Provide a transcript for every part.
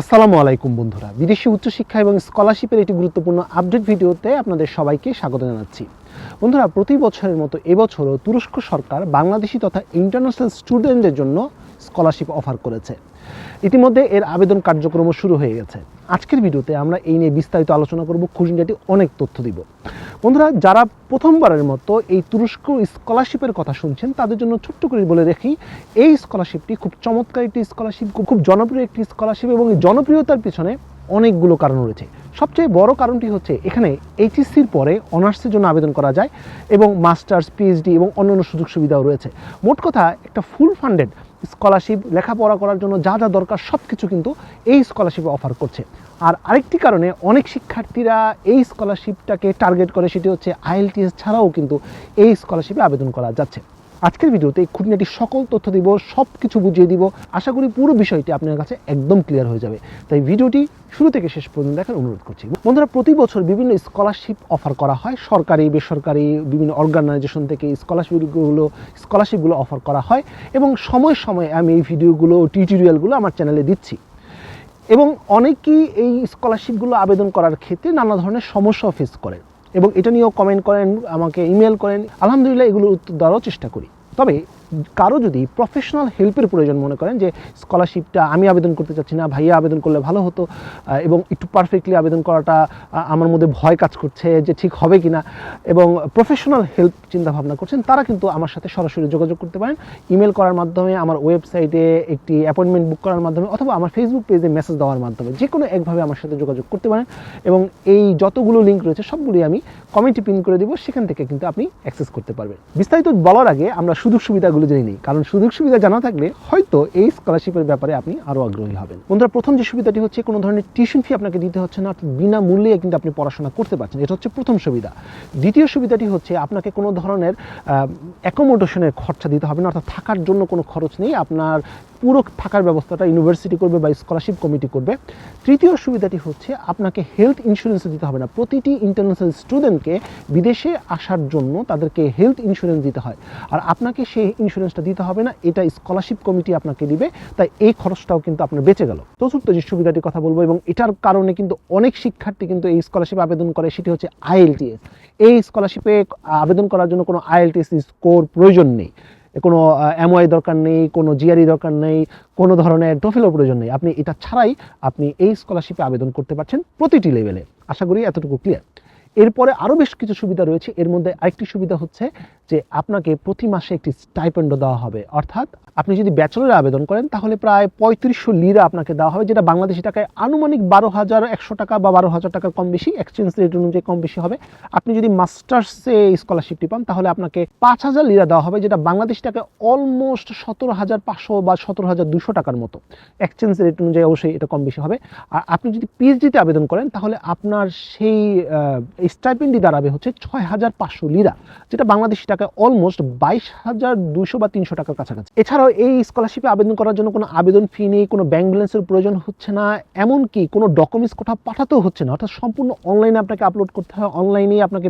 আসসালামু আলাইকুম বন্ধুরা। বিদেশি উচ্চশিক্ষা এবং স্কলারশিপের একটি গুরুত্বপূর্ণ আপডেট ভিডিওতে আপনাদের সবাইকে স্বাগত জানাচ্ছি। বন্ধুরা, প্রতি বছরের মতো এবছরও তুরস্ক সরকার বাংলাদেশি তথা ইন্টারন্যাশনাল স্টুডেন্টদের জন্য স্কলারশিপ অফার করেছে। ইতিমধ্যে এর আবেদন কার্যক্রমও শুরু হয়ে গেছে। আজকের ভিডিওতে আমরা এই নিয়ে বিস্তারিত আলোচনা করব, খুঁটিনাটি অনেক তথ্য দিব। বন্ধুরা, যারা প্রথমবারের মতো এই তুরস্ক স্কলারশিপের কথা শুনছেন, তাদের জন্য ছোট্ট করে বলে রাখি, এই স্কলারশিপটি খুব চমৎকার একটি স্কলারশিপ, খুব জনপ্রিয় একটি স্কলারশিপ এবং জনপ্রিয়তার পিছনে অনেকগুলো কারণ রয়েছে। সবচেয়ে বড় কারণটি হচ্ছে, এখানে এইচএসসির পরে অনার্সের জন্য আবেদন করা যায় এবং মাস্টার্স, পিএইচডি এবং অন্যান্য সুযোগ সুবিধাও রয়েছে। মোট কথা, একটা ফুল ফান্ডেড স্কলারশিপ লেখাপড়া করার জন্য যা যা দরকার সব কিছু কিন্তু এই স্কলারশিপে অফার করছে। আর আরেকটি কারণে অনেক শিক্ষার্থীরা এই স্কলারশিপটাকে টার্গেট করে সেটি হচ্ছে আইএলটিএস ছাড়াও কিন্তু এই স্কলারশিপে আবেদন করা যাচ্ছে। আজকের ভিডিওতে খুঁটিনাটি সকল তথ্য দিব সব কিছু বুঝিয়ে দিব। আশা করি পুরো বিষয়টি আপনার কাছে একদম ক্লিয়ার হয়ে যাবে। তাই ভিডিওটি শুরু থেকে শেষ পর্যন্ত দেখার অনুরোধ করছি। বন্ধুরা, প্রতি বছর বিভিন্ন স্কলারশিপ অফার করা হয়। সরকারি, বেসরকারি, বিভিন্ন অর্গানাইজেশন থেকে স্কলারশিপগুলো স্কলারশিপগুলো অফার করা হয় এবং সময় সময়ে আমি এই ভিডিওগুলো টিউটোরিয়ালগুলো আমার চ্যানেলে দিচ্ছি। এবং অনেকেই এই স্কলারশিপগুলো আবেদন করার ক্ষেত্রে নানা ধরনের সমস্যা ফেস করেন এবং এটা নিয়েও কমেন্ট করেন, আমাকে ইমেল করেন। আলহামদুলিল্লাহ এগুলোর উত্তর দেওয়ারও চেষ্টা করি। তবে কারও যদি প্রফেশনাল হেল্পের প্রয়োজন মনে করেন যে স্কলারশিপটা আমি আবেদন করতে চাচ্ছি না, ভাইয়া আবেদন করলে ভালো হতো এবং একটু পারফেক্টলি আবেদন করাটা আমার মধ্যে ভয় কাজ করছে যে ঠিক হবে কিনা, এবং প্রফেশনাল হেল্প চিন্তা ভাবনা করছেন, তারা কিন্তু আমার সাথে সরাসরি যোগাযোগ করতে পারেন ইমেল করার মাধ্যমে, আমার ওয়েবসাইটে একটি অ্যাপয়েন্টমেন্ট বুক করার মাধ্যমে, অথবা আমার ফেসবুক পেজে মেসেজ দেওয়ার মাধ্যমে যে কোনো একভাবে আমার সাথে যোগাযোগ করতে পারেন, এবং এই যতগুলো লিঙ্ক রয়েছে সবগুলি আমি কমেন্টে পিন করে দেবো, সেখান থেকে কিন্তু আপনি অ্যাক্সেস করতে পারবেন। বিস্তারিত বলার আগে আমরা সুযোগ সুবিধাগুলো জেনে নিই। কারণ সুযোগ সুবিধা জানা থাকলে হয়তো এই স্কলারশিপের ব্যাপারে আপনি আরও আগ্রহী হবেন। বন্ধুরা, প্রথম যে সুবিধাটি হচ্ছে কোনো ধরনের টিউশন ফি আপনাকে দিতে হচ্ছে না, অর্থাৎ বিনামূল্যে কিন্তু আপনি পড়াশোনা করতে পারছেন। এটা হচ্ছে প্রথম সুবিধা। দ্বিতীয় সুবিধাটি হচ্ছে আপনাকে কোনো ধরনের অ্যাকোমোডেশনের খরচা দিতে হবে না, অর্থাৎ থাকার জন্য কোনো খরচ নেই। আপনার পুরো থাকার ব্যবস্থাটা ইউনিভার্সিটি করবে বা স্কলারশিপ কমিটি করবে। তৃতীয় সুবিধাটি হচ্ছে আপনাকে হেলথ ইন্স্যুরেন্স দিতে হবে না। প্রতিটি ইন্টারন্যাশনাল স্টুডেন্টকে বিদেশে আসার জন্য তাদেরকে হেলথ ইন্স্যুরেন্স দিতে হয়। আর আপনাকে সেই ইন্স্যুরেন্সটা দিতে হবে না, এটা স্কলারশিপ কমিটি আপনাকে দিবে, তাই এই খরচটাও কিন্তু আপনার বেঁচে গেল। চতুর্থ যে সুবিধাটির কথা বলব এবং এটার কারণে কিন্তু অনেক শিক্ষার্থী কিন্তু এই স্কলারশিপ আবেদন করে, সেটি হচ্ছে আইএলটিএস এই স্কলারশিপে আবেদন করার জন্য কোনো আইএলটিএস স্কোর প্রয়োজন নেই। কোনো এমওআই দরকার নেই, কোনো জিআরই দরকার নেই, কোনো ধরনের টফিলও প্রয়োজন নেই। আপনি এটা ছাড়াই আপনি এই স্কলারশিপে আবেদন করতে পারছেন প্রতিটি লেভেলে আশা করি এতটুকু ক্লিয়ার এরপরে আরও বেশ কিছু সুবিধা রয়েছে। এর মধ্যে আরেকটি সুবিধা হচ্ছে যে আপনাকে প্রতি মাসে একটি স্টাইপেন্ডও দেওয়া হবে। অর্থাৎ আপনি যদি ব্যাচেলরে আবেদন করেন, তাহলে প্রায় পঁয়ত্রিশশো লিরা আপনাকে দেওয়া হবে, যেটা বাংলাদেশি টাকায় আনুমানিক বারো হাজার একশো টাকা বা বারো হাজার টাকা কম বেশি। এক্সচেঞ্জ রেট অনুযায়ী কম বেশি হবে। আপনি যদি মাস্টার্সে স্কলারশিপটি পান, তাহলে আপনাকে পাঁচ হাজার লিরা দেওয়া হবে, যেটা বাংলাদেশি টাকায় অলমোস্ট সতেরো হাজার পাঁচশো বা সতেরো হাজার দুশো টাকার মতো। এক্সচেঞ্জ রেট অনুযায়ী অবশ্যই এটা কম বেশি হবে। আর আপনি যদি পিএইচডিতে আবেদন করেন, তাহলে আপনার সেই স্টাইপেন্ডি দাঁড়াবে হচ্ছে ছয় হাজার পাঁচশো লিরা, যেটা বাংলাদেশি টাকায় অলমোস্ট বাইশ হাজার দুশো বা তিনশো টাকার কাছাকাছি। এছাড়াও এই স্কলারশিপে আবেদন করার জন্য কোনো আবেদন ফি নেই, কোনো ব্যাংক ব্যালেন্সের প্রয়োজন হচ্ছে না, এমনকি কোনো ডকুমেন্টস কোথাও পাঠাতেও হচ্ছে না, অর্থাৎ সম্পূর্ণ অনলাইনে আপনাকে আপলোড করতে হয় অনলাইনেই আপনাকে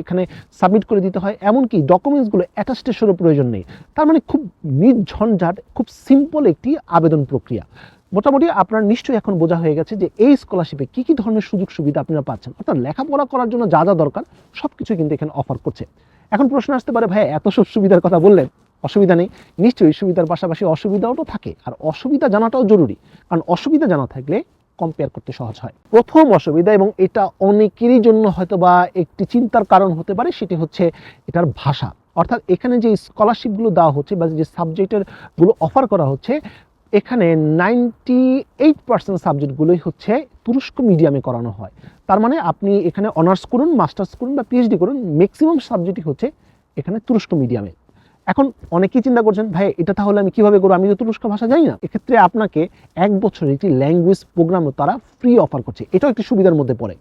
এখানে সাবমিট করে দিতে হয়, এমনকি ডকুমেন্টসগুলো অ্যাটাস্টেশনের প্রয়োজন নেই। তার মানে খুব নির্ঝঞ্ঝাট, খুব সিম্পল একটি আবেদন প্রক্রিয়া। মোটামুটি আপনার নিশ্চয়ই এখন বোঝা হয়ে গেছে যে এই স্কলারশিপে কী কী ধরনের সুযোগ সুবিধা আপনারা পাচ্ছেন। অর্থাৎ লেখাপড়া করার জন্য যা যা দরকার সব কিছু কিন্তু এখানে অফার করছে। এখন প্রশ্ন আসতে পারে ভাই এত সব সুবিধার কথা বললেন, অসুবিধা নেই। নিশ্চয়ই সুবিধার পাশাপাশি অসুবিধাও তো থাকে, আর অসুবিধা জানাটাও জরুরি। কারণ অসুবিধা জানা থাকলে কম্পেয়ার করতে সহজ হয়। প্রথম অসুবিধা, এবং এটা অনেকেরই জন্য হয়তো বা একটি চিন্তার কারণ হতে পারে, সেটি হচ্ছে এটার ভাষা। অর্থাৎ এখানে যে স্কলারশিপগুলো দেওয়া হচ্ছে বা যে সাবজেক্টেরগুলো অফার করা হচ্ছে এখানে নাইনটি এইট পার্সেন্ট সাবজেক্টগুলোই হচ্ছে তুরস্ক মিডিয়ামে করানো হয়। তার মানে আপনি এখানে অনার্স করুন মাস্টার্স করুন বা পিএইচডি করুন ম্যাক্সিমাম সাবজেক্টই হচ্ছে এখানে তুরস্ক মিডিয়ামে। এখন অনেকেই চিন্তা করছেন, ভাই, এটা তাহলে আমি কীভাবে করব? আমি তো তুরস্ক ভাষা জানি না। এক্ষেত্রে আপনাকে এক বছরের একটি ল্যাঙ্গুয়েজ প্রোগ্রামও তারা ফ্রি অফার করছে। এটাও একটি সুবিধার মধ্যে পড়ে।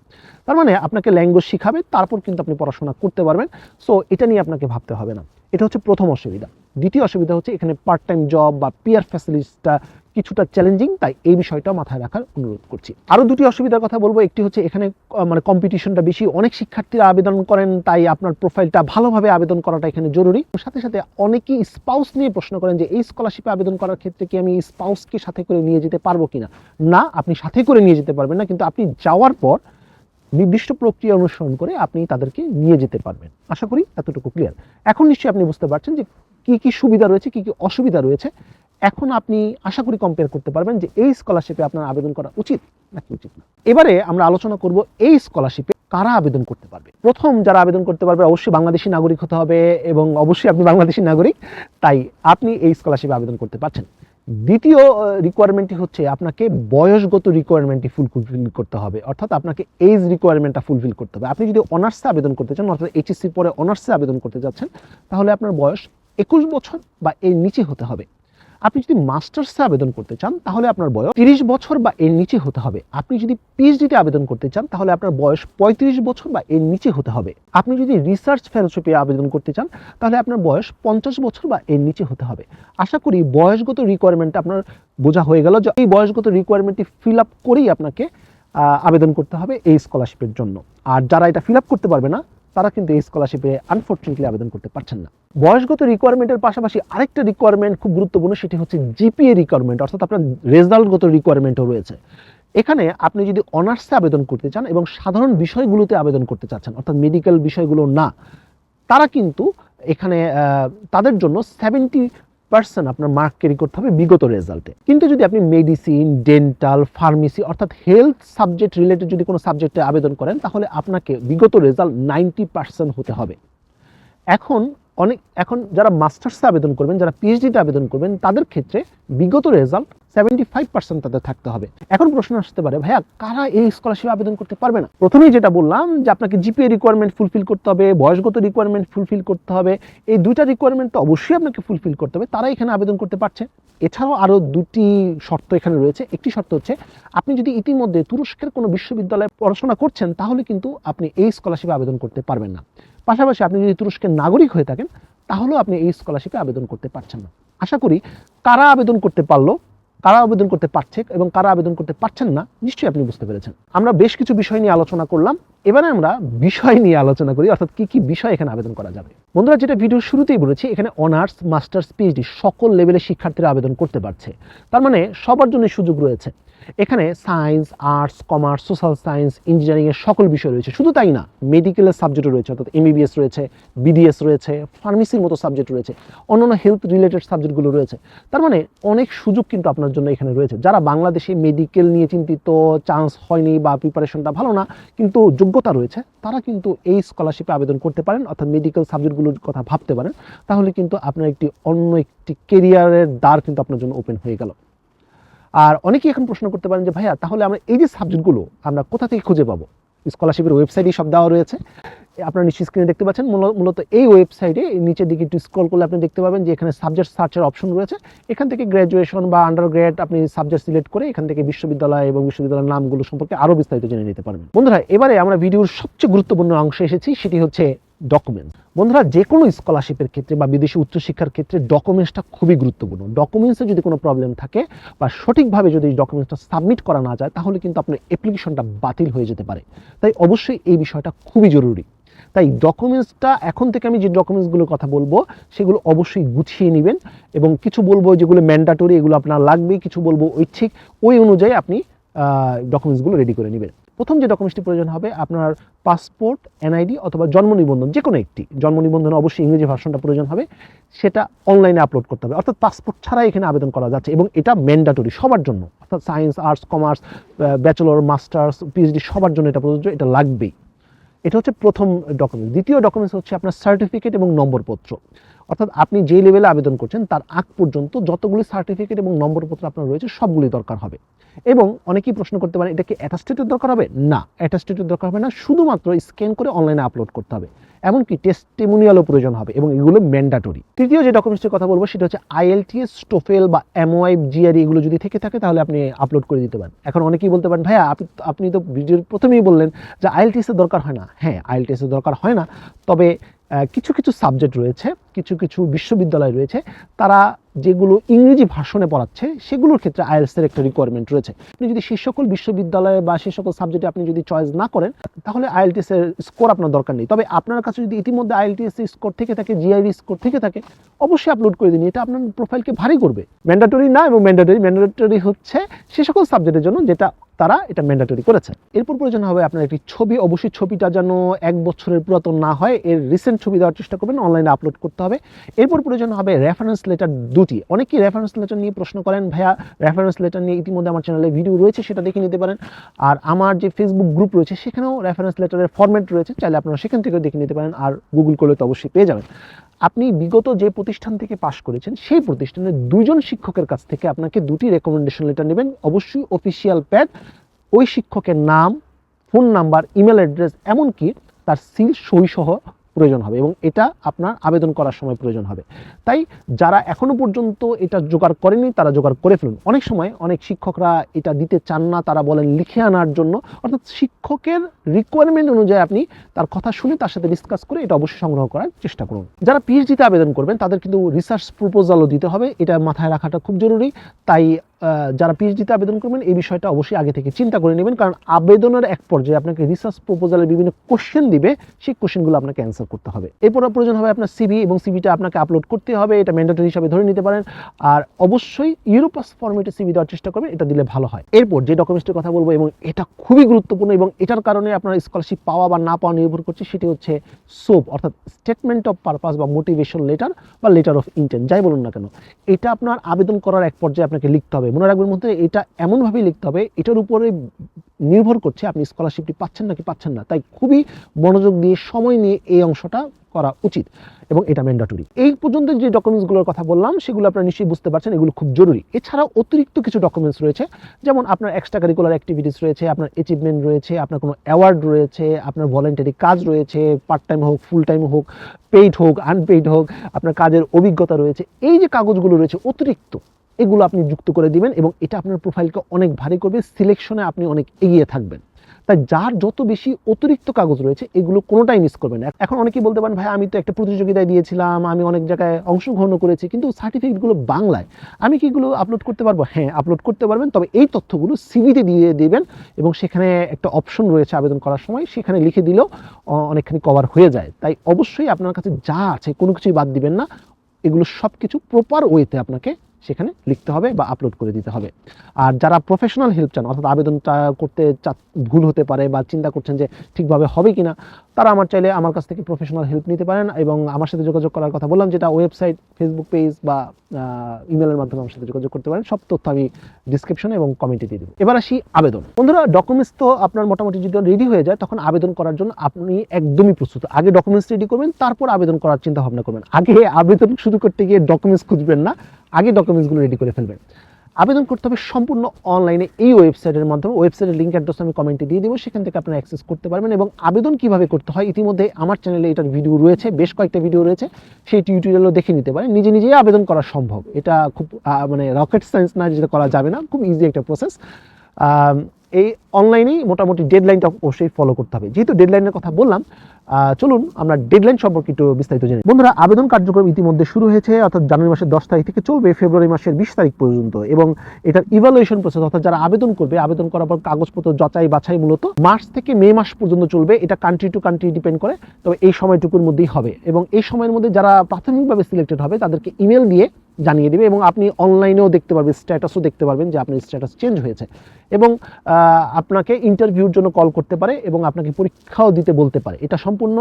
তার মানে আপনাকে ল্যাঙ্গুয়েজ শিখাবে, তারপর কিন্তু আপনি পড়াশোনা করতে পারবেন। সো এটা নিয়ে আপনাকে ভাবতে হবে না। এটা হচ্ছে প্রথম অসুবিধা। দ্বিতীয় অসুবিধা হচ্ছে এখানে পার্ট টাইম জব বা পিয়ার ফ্যাসিলিটিসটা কিছুটা চ্যালেঞ্জিং তাই এই বিষয়টা মাথায় রাখার অনুরোধ করছি। আরও দুটি অসুবিধার কথা বলব, একটি হচ্ছে এখানে মানে কম্পিটিশনটা বেশি। অনেক শিক্ষার্থীরা আবেদন করেন, তাই আপনার প্রোফাইলটা ভালোভাবে আবেদন করাটা এখানে জরুরি। সাথে সাথে অনেকেই স্পাউস নিয়ে প্রশ্ন করেন যে, এই স্কলারশিপে আবেদন করার ক্ষেত্রে কি আমি স্পাউসকে সাথে করে নিয়ে যেতে পারব কিনা? না, আপনি সাথে করে নিয়ে যেতে পারবেন না, কিন্তু আপনি যাওয়ার পর নির্দিষ্ট প্রক্রিয়া অনুসরণ করে আপনি তাদেরকে নিয়ে যেতে পারবেন। আশা করি এতটুকু ক্লিয়ার এখন নিশ্চয়ই আপনি বুঝতে পারছেন যে, কি কি সুবিধা রয়েছে, কি কি অসুবিধা রয়েছে। এখন আপনি আশা করি কম্পেয়ার করতে পারবেন যে এই স্কলারশিপে আপনার আবেদন করা উচিত নাকি উচিত না। এবারে আমরা আলোচনা করব এই স্কলারশিপে কারা আবেদন করতে পারবে। প্রথম যারা আবেদন করতে পারবে অবশ্যই বাংলাদেশি নাগরিক হতে হবে এবং অবশ্যই আপনি বাংলাদেশি নাগরিক, তাই আপনি এই স্কলারশিপে আবেদন করতে পারছেন। দ্বিতীয় রিকোয়ারমেন্টটি হচ্ছে আপনাকে বয়সগত রিকোয়ারমেন্টটি ফুলফিল করতে হবে। অর্থাৎ আপনাকে এজ রিকোয়ারমেন্টটা ফুলফিল করতে হবে। আপনি যদি অনার্সে আবেদন করতে চান, অর্থাৎ এইচএসসি পরে অনার্সে আবেদন করতে যাচ্ছেন, তাহলে আপনার বয়স একুশ বছর বা এর নিচে হতে হবে। আপনি যদি মাস্টার্সে আবেদন করতে চান, তাহলে আপনার বয়স তিরিশ বছর বা এর নিচে হতে হবে। আপনি যদি পিএইচডিতে আবেদন করতে চান, তাহলে আপনার বয়স পঁয়ত্রিশ বছর বা এর নিচে হতে হবে। আপনি যদি রিসার্চ ফেলোশিপে আবেদন করতে চান, তাহলে আপনার বয়স পঞ্চাশ বছর বা এর নিচে হতে হবে। আশা করি বয়সগত রিকোয়ারমেন্ট আপনার বোঝা হয়ে গেল যে এই বয়সগত রিকোয়ারমেন্টটি ফিল আপ করেই আপনাকে আবেদন করতে হবে এই স্কলারশিপের জন্য। আর যারা এটা ফিল আপ করতে পারবে না, তারা কিন্তু এই স্কলারশিপে আনফর্চুনেটলি আবেদন করতে পারছেন না। বয়সগত রিকোয়ারমেন্টের পাশাপাশি আরেকটা রিকোয়ারমেন্ট খুব গুরুত্বপূর্ণ, সেটি হচ্ছে জিপিএ রিকোয়ারমেন্ট অর্থাৎ আপনার রেজাল্টগত রিকোয়ারমেন্টও রয়েছে। এখানে আপনি যদি অনার্সে আবেদন করতে চান এবং সাধারণ বিষয়গুলোতে আবেদন করতে চাচ্ছেন, অর্থাৎ মেডিকেল বিষয়গুলো না, তারা কিন্তু এখানে তাদের জন্য সেভেন্টি পার্সেন্ট আপনার মার্ক ক্যারি করতে হবে বিগত রেজাল্টে কিন্তু যদি আপনি মেডিসিন ডেন্টাল ফার্মেসি অর্থাৎ হেলথ সাবজেক্ট রিলেটেড যদি কোনো সাবজেক্টে আবেদন করেন, তাহলে আপনাকে বিগত রেজাল্ট নাইনটি পার্সেন্ট হতে হবে। এখন অনেক, এখন যারা মাস্টার্সে আবেদন করবেন, যারা পিএইচডিতে আবেদন করবেন, তাদের ক্ষেত্রে বিগত রেজাল্ট সেভেন্টি ফাইভ পার্সেন্ট তাদের থাকতে হবে। এখন প্রশ্ন আসতে পারে, ভাইয়া, কারা এই স্কলারশিপ আবেদন করতে পারবে না? প্রথমেই যেটা বললাম যে আপনাকে জিপিএ রিকোয়ারমেন্ট ফুলফিল করতে হবে, বয়সগত রিকোয়ারমেন্ট ফুলফিল করতে হবে, এই দুইটা রিকোয়ারমেন্ট তো অবশ্যই আপনাকে ফুলফিল করতে হবে তারা এখানে আবেদন করতে পারছে। এছাড়াও আরও দুটি শর্ত এখানে রয়েছে। একটি শর্ত হচ্ছে, আপনি যদি ইতিমধ্যে তুরস্কের কোনো বিশ্ববিদ্যালয়ে পড়াশোনা করছেন, তাহলে কিন্তু আপনি এই স্কলারশিপে আবেদন করতে পারবেন না। পাশাপাশি আপনি যদি তুরস্কের নাগরিক হয়ে থাকেন, তাহলেও আপনি এই স্কলারশিপে আবেদন করতে পারছেন না। আশা করি কারা আবেদন করতে পারল কারা আবেদন করতে পারছে এবং কারা আবেদন করতে পারছেন না, নিশ্চয়ই আপনি বুঝতে পেরেছেন। আমরা বেশ কিছু বিষয় নিয়ে আলোচনা করলাম। এবারে আমরা বিষয় নিয়ে আলোচনা করি, অর্থাৎ কি কি বিষয় এখানে আবেদন করা যাবে। বন্ধুরা, যেটা ভিডিওর শুরুতেই বলেছি, এখানে অনার্স মাস্টার্স পিএইচডি সকল লেভেলের শিক্ষার্থীরা আবেদন করতে পারছে। তার মানে সবার জন্য সুযোগ রয়েছে। এখানে science arts commerce social science engineering এর সকল বিষয় রয়েছে। শুধু তাই না মেডিকেলের সাবজেক্টও রয়েছে, অর্থাৎ এমবিবিএস রয়েছে বিডিএস রয়েছে ফার্মেসির মতো সাবজেক্ট রয়েছে, অন্যান্য হেলথ রিলেটেড সাবজেক্টগুলো রয়েছে। তার মানে অনেক সুযোগ কিন্তু আপনার জন্য এখানে রয়েছে। যারা বাংলাদেশে মেডিকেল নিয়ে চিন্তিত চান্স হয়নি বা প্রিপারেশনটা ভালো না, কিন্তু যোগ্যতা রয়েছে, তারা কিন্তু এই স্কলারশিপে আবেদন করতে পারেন, অর্থাৎ মেডিকেল সাবজেক্টগুলোর কথা ভাবতে পারেন। তাহলে কিন্তু আপনার একটি অন্য একটি কেরিয়ারের দ্বার কিন্তু আপনার জন্য ওপেন হয়ে গেল। আর অনেকেই এখন প্রশ্ন করতে পারেন যে, ভাইয়া, তাহলে আমরা এই যে সাবজেক্টগুলো আমরা কোথা থেকে খুঁজে পাবো? স্কলারশিপের ওয়েবসাইটেই সব দেওয়া রয়েছে। আপনারা নিশ্চয় স্ক্রিনে দেখতে পাচ্ছেন, মূল- মূলত এই ওয়েবসাইটে নিচের দিকে একটু স্ক্রল করলে আপনি দেখতে পাবেন যে এখানে সাবজেক্ট সার্চের অপশন রয়েছে। এখান থেকে গ্র্যাজুয়েশন বা আন্ডার গ্রেড আপনি সাবজেক্ট সিলেক্ট করে এখান থেকে বিশ্ববিদ্যালয় এবং বিশ্ববিদ্যালয়ের নামগুলো সম্পর্কে আরও বিস্তারিত জেনে নিতে পারবেন। বন্ধুরা, এবারে আমরা ভিডিওর সবচেয়ে গুরুত্বপূর্ণ অংশে এসেছি, সেটি হচ্ছে ডকুমেন্টস বন্ধুরা যে কোনো স্কলারশিপের ক্ষেত্রে বা বিদেশি উচ্চশিক্ষার ক্ষেত্রে ডকুমেন্টসটা খুবই গুরুত্বপূর্ণ। ডকুমেন্টসে যদি কোনো প্রবলেম থাকে বা সঠিকভাবে যদি ডকুমেন্টসটা সাবমিট করা না যায়, তাহলে কিন্তু আপনার অ্যাপ্লিকেশনটা বাতিল হয়ে যেতে পারে। তাই অবশ্যই এই বিষয়টা খুবই জরুরি। তাই ডকুমেন্টসটা এখন থেকে আমি যে ডকুমেন্টসগুলোর কথা বলব, সেগুলো অবশ্যই গুছিয়ে নেবেন এবং কিছু বলব যেগুলো ম্যান্ডাটরি এগুলো আপনার লাগবে কিছু বলব ঐচ্ছিক, ওই অনুযায়ী আপনি ডকুমেন্টসগুলো রেডি করে নেবেন। প্রথম যে ডকুমেন্টসটি প্রয়োজন হবে আপনার পাসপোর্ট এনআইডি অথবা জন্ম নিবন্ধন যে কোনো একটি। জন্ম নিবন্ধন অবশ্যই ইংরেজি ভার্সনটা প্রয়োজন হবে। সেটা অনলাইনে আপলোড করতে হবে। অর্থাৎ পাসপোর্ট ছাড়াই এখানে আবেদন করা যাচ্ছে এবং এটা ম্যান্ডাটরি সবার জন্য। অর্থাৎ science arts commerce bachelor masters PhD সবার জন্য এটা প্রযোজ্য, এটা লাগবেই। এটা হচ্ছে প্রথম ডকুমেন্ট দ্বিতীয় ডকুমেন্টস হচ্ছে আপনার সার্টিফিকেট এবং নম্বরপত্র। অর্থাৎ আপনি যে লেভেলে আবেদন করছেন, তার আগ পর্যন্ত যতগুলি সার্টিফিকেট এবং নম্বরপত্র আপনার রয়েছে, সবগুলি দরকার হবে। এবং অনেকেই প্রশ্ন করতে পারেন, এটা কি অ্যাটাস্টেটের দরকার হবে? না অ্যাটাস্টেটের দরকার হবে না, শুধুমাত্র স্ক্যান করে অনলাইনে আপলোড করতে হবে। এমনকি টেস্টিমোনিয়ালও প্রয়োজন হবে, এবং এগুলো ম্যান্ডাটরি তৃতীয় যে ডকুমেন্টসের কথা বলব, সেটা হচ্ছে আইএলটিএস স্টোফেল বা এমওয়াই জিআরই এগুলো যদি থেকে থাকে, তাহলে আপনি আপলোড করে দিতে পারেন। এখন অনেকেই বলতে পারেন, ভাইয়া, আপনি আপনি তো ভিডিওর প্রথমেই বললেন যে আইএলটিএস এর দরকার হয় না। হ্যাঁ আইএলটিএস এর দরকার হয় না, তবে কিছু কিছু সাবজেক্ট রয়েছে কিছু কিছু বিশ্ববিদ্যালয় রয়েছে তারা যেগুলো ইংরেজি ভাষণে পড়াচ্ছে, সেগুলোর ক্ষেত্রে আইএলস এর একটা রিকোয়ারমেন্ট রয়েছে। আপনি যদি সে সকল বিশ্ববিদ্যালয়ে বা সে সকল সাবজেক্টে আপনি যদি চয়েস না করেন, তাহলে আইএলটিএস এর স্কোর আপনার দরকার নেই। তবে আপনার কাছে যদি ইতিমধ্যে আইএলটিএস এর স্কোর থেকে থাকে জিআইবি স্কোর থেকে থাকে, অবশ্যই আপলোড করে দিন। এটা আপনার প্রোফাইলকে ভারী করবে। ম্যান্ডাটরি না এবং ম্যান্ডাটরি ম্যান্ডাটরি হচ্ছে সে সকল সাবজেক্টের জন্য যেটা তারা এটা ম্যান্ডাটরি করেছে। এরপর প্রয়োজন হবে আপনার একটি ছবি। অবশ্যই ছবিটা যেন এক বছরের পুরাতন না হয়। এর রিসেন্ট ছবি দেওয়ার চেষ্টা করবেন। অনলাইনে আপলোড করতে হবে। এরপর প্রয়োজন হবে রেফারেন্স লেটার দুটি। অনেকেই রেফারেন্স লেটার নিয়ে প্রশ্ন করেন, ভাইয়া রেফারেন্স লেটার নিয়ে ইতিমধ্যে আমার চ্যানেলে ভিডিও রয়েছে, সেটা দেখে নিতে পারেন। আর আমার যে ফেসবুক গ্রুপ রয়েছে, সেখানেও রেফারেন্স লেটারের ফরম্যাট রয়েছে, চাইলে আপনারা সেখান থেকেও দেখে নিতে পারেন আর গুগল করলে তো অবশ্যই পেয়ে যাবেন। আপনি বিগত যে প্রতিষ্ঠান থেকে পাশ করেছেন, সেই প্রতিষ্ঠানের দুজন শিক্ষকের কাছ থেকে আপনাকে দুটি রেকমেন্ডেশন লেটার নেবেন। অবশ্যই অফিসিয়াল প্যাড ওই শিক্ষকের নাম ফোন নাম্বার ইমেল অ্যাড্রেস এমনকি তার সিল সই সহ প্রয়োজন হবে এবং এটা আপনার আবেদন করার সময় প্রয়োজন হবে। তাই যারা এখনও পর্যন্ত এটা জোগাড় করেনি, তারা জোগাড় করে ফেলুন। অনেক সময় অনেক শিক্ষকরা এটা দিতে চান না, তারা বলেন লিখে আনার জন্য। অর্থাৎ শিক্ষকের রিকোয়ারমেন্ট অনুযায়ী আপনি তার কথা শুনে তার সাথে ডিসকাস করে এটা অবশ্যই সংগ্রহ করার চেষ্টা করুন। যারা পিএইচডিতে আবেদন করবেন, তাদের কিন্তু রিসার্চ প্রপোজালও দিতে হবে। এটা মাথায় রাখাটা খুব জরুরি। তাই যারা পিএইচডিতে আবেদন করবেন, এই বিষয়টা অবশ্যই আগে থেকে চিন্তা করে নেবেন। কারণ আবেদনের এক পর্যায়ে আপনাকে রিসার্চ প্রপোজালের বিভিন্ন কোশ্চেন দিবে, সেই কোশ্চেনগুলো আপনাকে অ্যান্সার করতে হবে। এরপর প্রয়োজন হবে আপনার সিবি এবং সিবিটা আপনাকে আপলোড করতে হবে, এটা ম্যান্ডেটরি হিসাবে ধরে নিতে পারেন। আর অবশ্যই ইউরোপাস ফর্মেটে সিবি দেওয়ার চেষ্টা করবেন, এটা দিলে ভালো হয়। এরপর যে ডকুমেন্টসটির কথা বলব, এবং এটা খুবই গুরুত্বপূর্ণ এবং এটার কারণে আপনার স্কলারশিপ পাওয়া বা না পাওয়া নির্ভর করছে, সেটি হচ্ছে সোপ অর্থাৎ স্টেটমেন্ট অফ পারপাস বা মোটিভেশন লেটার বা লেটার অফ ইন্টেন্ট যাই বলুন না কেন। এটা আপনার আবেদন করার এক পর্যায়ে আপনাকে লিখতে হবে। মনে রাখবেন মধ্যে এটা এমনভাবেই লিখতে হবে, এটার উপরে নির্ভর করছে আপনি স্কলারশিপটি পাচ্ছেন নাকি পাচ্ছেন না। তাই খুবই মনোযোগ দিয়ে সময় নিয়ে এই অংশটা করা উচিত এবং এটা ম্যান্ডাটরি এই পর্যন্ত যে ডকুমেন্টসগুলোর কথা বললাম, সেগুলো আপনারা নিশ্চয়ই বুঝতে পারছেন, এগুলো খুব জরুরি। এছাড়াও অতিরিক্ত কিছু ডকুমেন্টস রয়েছে, যেমন আপনার এক্সট্রা কারিকুলার অ্যাক্টিভিটিস রয়েছে, আপনার অ্যাচিভমেন্ট রয়েছে, আপনার কোনো অ্যাওয়ার্ড রয়েছে, আপনার ভলেন্টারি কাজ রয়েছে পার্ট টাইম হোক ফুল টাইম হোক পেইড হোক আনপেইড হোক, আপনার কাজের অভিজ্ঞতা রয়েছে। এই যে কাগজগুলো রয়েছে, অতিরিক্ত এগুলো আপনি যুক্ত করে দিবেন এবং এটা আপনার প্রোফাইলকে অনেক ভারী করবে সিলেকশনে আপনি অনেক এগিয়ে থাকবেন। তাই যার যত বেশি অতিরিক্ত কাগজ রয়েছে, এগুলো কোনোটাই মিস করবেন না। এখন অনেকেই বলতে পারেন, ভাই, আমি তো একটা প্রতিযোগিতায় দিয়েছিলাম, আমি অনেক জায়গায় অংশগ্রহণ করেছি, কিন্তু সার্টিফিকেটগুলো বাংলায়। আমি কি এগুলো আপলোড করতে পারব? হ্যাঁ আপলোড করতে পারবেন, তবে এই তথ্যগুলো সিভিতে দিয়ে দেবেন এবং সেখানে একটা অপশন রয়েছে আবেদন করার সময়, সেখানে লিখে দিলেও অনেকখানি কভার হয়ে যায়। তাই অবশ্যই আপনার কাছে যা আছে, কোনো কিছুই বাদ দিবেন না। এগুলো সব কিছু প্রপার ওয়েতে আপনাকে সেখানে লিখতে হবে বা আপলোড করে দিতে হবে। আর যারা প্রফেশনাল হেল্প চান, অর্থাৎ আবেদনটা করতে চা- ভুল হতে পারে বা চিন্তা করছেন যে ঠিকভাবে হবে কিনা তারা আমার চাইলে আমার কাছ থেকে প্রফেশনাল হেল্প নিতে পারেন এবং আমার সাথে যোগাযোগ করার কথা বললাম, যেটা ওয়েবসাইট ফেসবুক পেজ বা ইমেলের মাধ্যমে আমার সাথে যোগাযোগ করতে পারেন। সব তথ্য আমি ডিসক্রিপশনে এবং কমেন্টে দিয়ে দেবো। এবার আসি আবেদন। বন্ধুরা ডকুমেন্টস তো আপনার মোটামুটি যদি রেডি হয়ে যায়, তখন আবেদন করার জন্য আপনি একদমই প্রস্তুত। আগে ডকুমেন্টস রেডি করবেন, তারপর আবেদন করার চিন্তা ভাবনা করবেন। আগে আবেদন শুরু করতে গিয়ে ডকুমেন্টস খুঁজবেন না, আগে ডকুমেন্টসগুলো রেডি করে ফেলবেন। আবেদন করতে হবে সম্পূর্ণ অনলাইনে এই ওয়েবসাইটের মাধ্যমে। ওয়েবসাইটের লিঙ্ক অ্যাড্রেস আমি কমেন্টে দিয়ে দেবো। সেখান থেকে আপনারা অ্যাক্সেস করতে পারবেন এবং আবেদন কীভাবে করতে হয় ইতিমধ্যে আমার চ্যানেলে এটার ভিডিও রয়েছে, বেশ কয়েকটা ভিডিও রয়েছে। সেই টিউটোরিয়ালও দেখে নিতে পারেন। নিজে নিজেই আবেদন করা সম্ভব। এটা খুব মানে রকেট সায়েন্স না যেটা করা যাবে না। খুব ইজি একটা প্রসেস এই অনলাইনেই মোটামুটি ডেডলাইনটা অবশ্যই ফলো করতে হবে যেহেতু ডেডলাইনের কথা বললাম চলুন আমরা ডেডলাইন সম্পর্কে একটু বিস্তারিত জেনে। বন্ধুরা, আবেদন কার্যক্রম ইতিমধ্যে শুরু হয়েছে, অর্থাৎ জানুয়ারি মাসের দশ তারিখ থেকে চলবে ফেব্রুয়ারি মাসের বিশ তারিখ পর্যন্ত এবং এটার ইভালুয়েশন প্রসেস অর্থাৎ যারা আবেদন করবে, আবেদন করার পর কাগজপত্র যাচাই বাছাই মূলত মার্চ থেকে মে মাস পর্যন্ত চলবে এটা কান্ট্রি টু কান্ট্রি ডিপেন্ড করে, তবে এই সময়টুকুর মধ্যেই হবে এবং এই সময়ের মধ্যে যারা প্রাথমিকভাবে সিলেক্টেড হবে, তাদেরকে ইমেল দিয়ে জানিয়ে দেবে এবং আপনি অনলাইনেও দেখতে পারবেন স্ট্যাটাসও দেখতে পারবেন যে আপনার স্ট্যাটাস চেঞ্জ হয়েছে। এবং আপনাকে ইন্টারভিউর জন্য কল করতে পারে এবং আপনাকে পরীক্ষাও দিতে বলতে পারে। এটা সম্পূর্ণ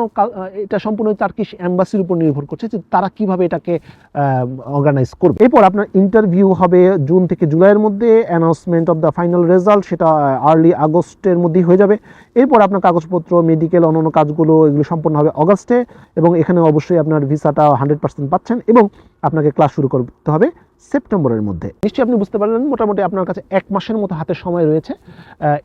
এটা সম্পূর্ণ টার্কিশ অ্যাম্বাসির উপর নির্ভর করছে যে তারা কীভাবে এটাকে অর্গানাইজ করবে। এরপর আপনার ইন্টারভিউ হবে জুন থেকে জুলাইয়ের মধ্যে announcement of the final result সেটা আর্লি আগস্টের মধ্যেই হয়ে যাবে। এরপর আপনার কাগজপত্র মেডিকেল অন্যান্য কাজগুলো, এগুলো সম্পূর্ণ হবে অগাস্টে এবং এখানে অবশ্যই আপনার ভিসাটা হান্ড্রেড পার্সেন্ট পাচ্ছেন এবং আপনাকে ক্লাস শুরু করতে হবে সেপ্টেম্বরের মধ্যে। নিশ্চয়ই আপনি বুঝতে পারলেন, মোটামুটি আপনার কাছে এক মাসের মতো হাতে সময় রয়েছে।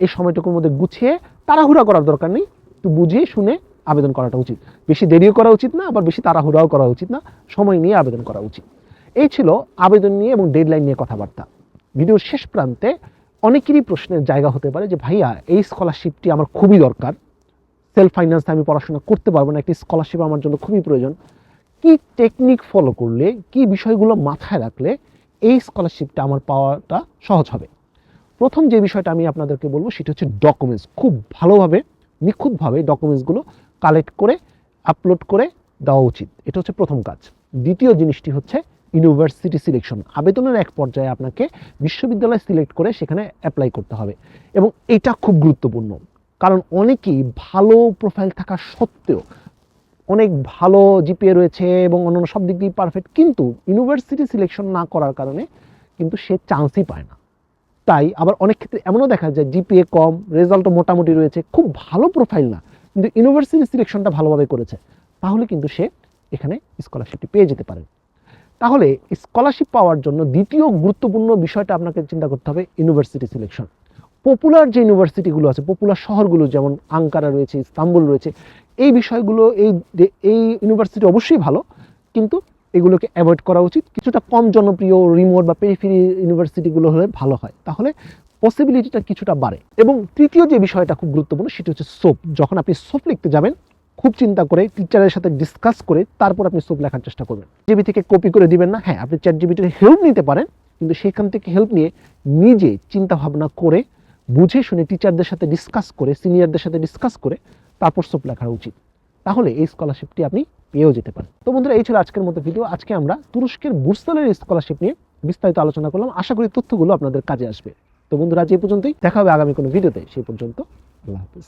এই সময়টুকুর মধ্যে গুছিয়ে তাড়াহুড়া করার দরকার নেই। একটু বুঝিয়ে শুনে আবেদন করাটা উচিত। বেশি দেরিও করা উচিত না, আবার বেশি তাড়াহুড়াও করা উচিত না। সময় নিয়ে আবেদন করা উচিত। এই ছিল আবেদন নিয়ে এবং ডেডলাইন নিয়ে কথাবার্তা। ভিডিওর শেষ প্রান্তে অনেকেরই প্রশ্নের জায়গা হতে পারে যে, ভাইয়া, এই স্কলারশিপটি আমার খুবই দরকার। সেলফ ফাইন্যান্সে আমি পড়াশোনা করতে পারব না। একটি স্কলারশিপ আমার জন্য খুবই প্রয়োজন। কি টেকনিক ফলো করলে, কি বিষয়গুলো মাথায় রাখলে এই স্কলারশিপটা আমার পাওয়াটা সহজ হবে? প্রথম যে বিষয়টা আমি আপনাদেরকে বলব সেটা হচ্ছে ডকুমেন্টস খুব ভালোভাবে, নিখুঁতভাবে ডকুমেন্টসগুলো কালেক্ট করে আপলোড করে দেওয়া উচিত। এটা হচ্ছে প্রথম কাজ। দ্বিতীয় জিনিসটি হচ্ছে ইউনিভার্সিটি সিলেকশন আবেদনের এক পর্যায়ে আপনাকে বিশ্ববিদ্যালয় সিলেক্ট করে সেখানে অ্যাপ্লাই করতে হবে। এবং এটা খুব গুরুত্বপূর্ণ। কারণ অনেকেই ভালো প্রোফাইল থাকা সত্ত্বেও অনেক ভালো জিপিএ রয়েছে এবং অন্যান্য সব দিক দিয়ে পারফেক্ট কিন্তু ইউনিভার্সিটি সিলেকশন না করার কারণে কিন্তু সে চান্সই পায় না। তাই আবার অনেক ক্ষেত্রে এমনও দেখা যায় জিপিএ কম রেজাল্টও মোটামুটি রয়েছে, খুব ভালো প্রোফাইল না, কিন্তু ইউনিভার্সিটি সিলেকশনটা ভালোভাবে করেছে, তাহলে কিন্তু সে এখানে স্কলারশিপটি পেয়ে যেতে পারে। তাহলে স্কলারশিপ পাওয়ার জন্য দ্বিতীয় গুরুত্বপূর্ণ বিষয়টা আপনাকে চিন্তা করতে হবে ইউনিভার্সিটি সিলেকশন পপুলার যে ইউনিভার্সিটিগুলো আছে পপুলার শহরগুলো যেমন আঙ্কারা রয়েছে, ইস্তাম্বুল রয়েছে এই বিষয়গুলো এই এই ইউনিভার্সিটি অবশ্যই ভালো, কিন্তু এগুলোকে অ্যাভয়েড করা উচিত। কিছুটা কম জনপ্রিয় রিমোট বা পেরিফেরি ইউনিভার্সিটিগুলো হলে ভালো হয়। তাহলে পসিবিলিটিটা কিছুটা বাড়ে। এবং তৃতীয় যে বিষয়টা খুব গুরুত্বপূর্ণ, সেটা হচ্ছে সোপ যখন আপনি সোপ লিখতে যাবেন, খুব চিন্তা করে টিচারের সাথে ডিসকাস করে তারপর আপনি সোপ লেখার চেষ্টা করবেন। জিবি থেকে কপি করে দিবেন না। হ্যাঁ আপনি চ্যাট জিবিটির হেল্প নিতে পারেন, কিন্তু সেখান থেকে হেল্প নিয়ে নিজে চিন্তা ভাবনা করে, বুঝে শুনে টিচারদের সাথে ডিসকাস করে সিনিয়রদের সাথে ডিসকাস করে তারপর লেখা উচিত। তাহলে এই স্কলারশিপটি আপনি পেয়েও যেতে পারেন। তো বন্ধুরা, এই ছিল আজকের মতো ভিডিও আজকে আমরা তুরস্কের মুরসালের স্কলারশিপ নিয়ে বিস্তারিত আলোচনা করলাম। আশা করি তথ্যগুলো আপনাদের কাজে আসবে। তো বন্ধুরা, আজ এই পর্যন্তই। দেখা হবে আগামী কোনো ভিডিওতে সেই পর্যন্ত আল্লাহ হাফিজ।